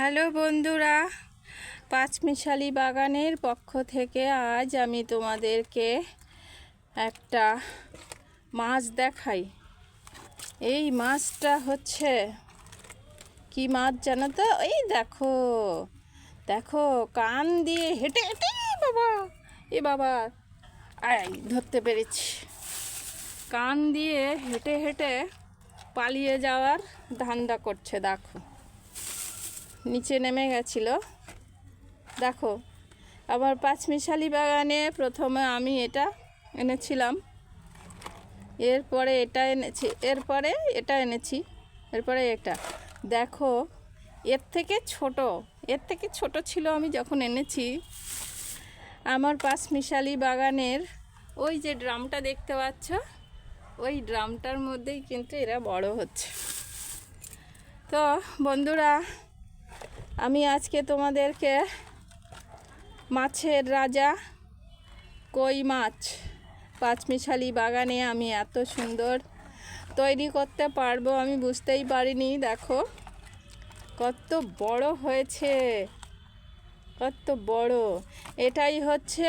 Hello বন্ধুরা, পাঁচমিশালি বাগানের পক্ষ থেকে আজ আমি তোমাদেরকে একটা মাছ দেখাই। এই মাছটা হচ্ছে কি মাছ জানো তো? এই দেখো দেখো, কান দিয়ে হেঁটে হেঁটে বাবা, এ বাবা, আয়, ধরতে পেরেছি। কান দিয়ে হেঁটে হেঁটে পালিয়ে যাওয়ার ধান্দা করছে, দেখো। নিচে নেমে গেছিল। দেখো, আবার পাঁচমিশালি বাগানে প্রথমে আমি এটা এনেছিলাম। এরপরে এটা এনেছি, এরপরে এটা এনেছি, এরপরে এটা। দেখো, এর থেকে ছোট, এর থেকে ছোট ছিল আমি যখন এনেছি, আমার পাঁচমিশালি বাগানের ওই যে ড্রামটা দেখতে পাচ্ছ, ওই ড্রামটার মধ্যেই কিন্তু এরা বড় হচ্ছে। তো বন্ধুরা আমি আজকে তোমাদেরকে মাছের রাজা কই মাছ, পাঁচমিশালি বাগানে আমি এত সুন্দর তৈরি করতে পারব আমি বুঝতেই পারিনি। দেখো, কত বড় হয়েছে, কত বড়। এটাই হচ্ছে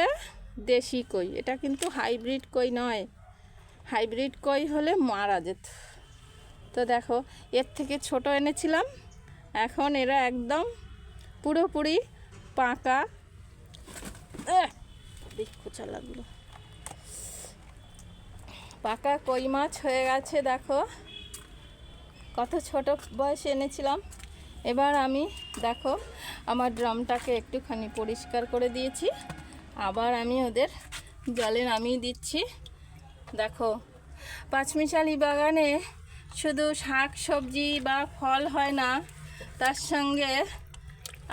দেশি কই, এটা কিন্তু হাইব্রিড কই নয়। হাইব্রিড কই হলে মারা যেত। তো দেখো, এর থেকে ছোট এনেছিলাম এখন এরা একদম পুরোপুরি পাকা। খোঁচা লাগল। পাকা কই মাছ হয়ে গেছে, দেখো। কত ছোট বয়সে এনেছিলাম। এবার আমি, দেখো, আমার ড্রামটাকে একটুখানি পরিষ্কার করে দিয়েছি। আবার আমি ওদের জলে নামিয়ে দিচ্ছি। দেখো, পাঁচমিশালি বাগানে শুধু শাক সবজি বা ফল হয় না। তার সঙ্গে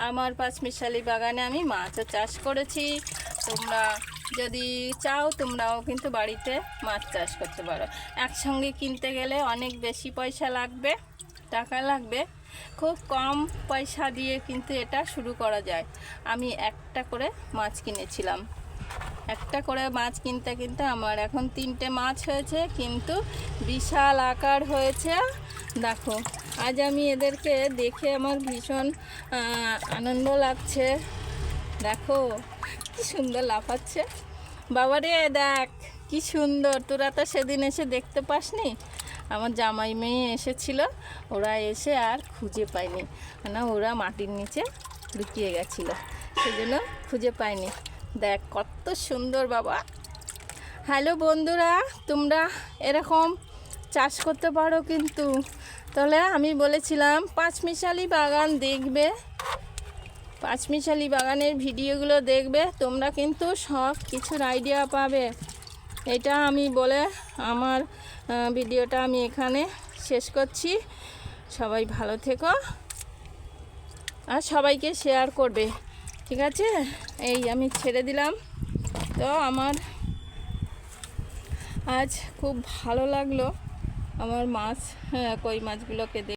আমার পাঁচমিশালি বাগানে আমি মাছও চাষ করেছি। তোমরা যদি চাও, তোমরাও কিন্তু বাড়িতে মাছ চাষ করতে পারো। একসঙ্গে কিনতে গেলে অনেক বেশি পয়সা লাগবে, টাকা লাগবে। খুব কম পয়সা দিয়ে কিন্তু এটা শুরু করা যায়। আমি একটা করে মাছ কিনেছিলাম। একটা করে মাছ কিনতে কিনতে আমার এখন তিনটে মাছ হয়েছে, কিন্তু বিশাল আকার হয়েছে। দেখো, আজ আমি এদেরকে দেখে আমার ভীষণ আনন্দ লাগছে। দেখো, কি সুন্দর লাফাচ্ছে। বাবারে, দেখ, কি সুন্দর। তোরা তো সেদিন এসে দেখতে পাসনি? আমার জামাই মেয়ে এসেছিল, ওরা এসে আর খুঁজে পায়নি। না, ওরা মাটির নিচে লুকিয়ে গেছিল, সেজন্য খুঁজে পায়নি। দেখ, কত সুন্দর বাবা। হ্যালো বন্ধুরা, তোমরা এরকম চাষ করতে পারো কিন্তু। তাহলে আমি বলেছিলাম, পাঁচমিশালি বাগান দেখবে। পাঁচমিশালি বাগানের ভিডিওগুলো দেখবে, তোমরা কিন্তু সব কিছুর আইডিয়া পাবে। এটা আমি বলে আমার ভিডিওটা আমি এখানে শেষ করছি। সবাই ভালো থেকো। আর সবাইকে শেয়ার করবে। ঠিক আছে? এই আমি ছেড়ে দিলাম। তো আমার আজ খুব ভালো লাগল। আমার মাছ হ্যাঁ, কই মাছগুলোকে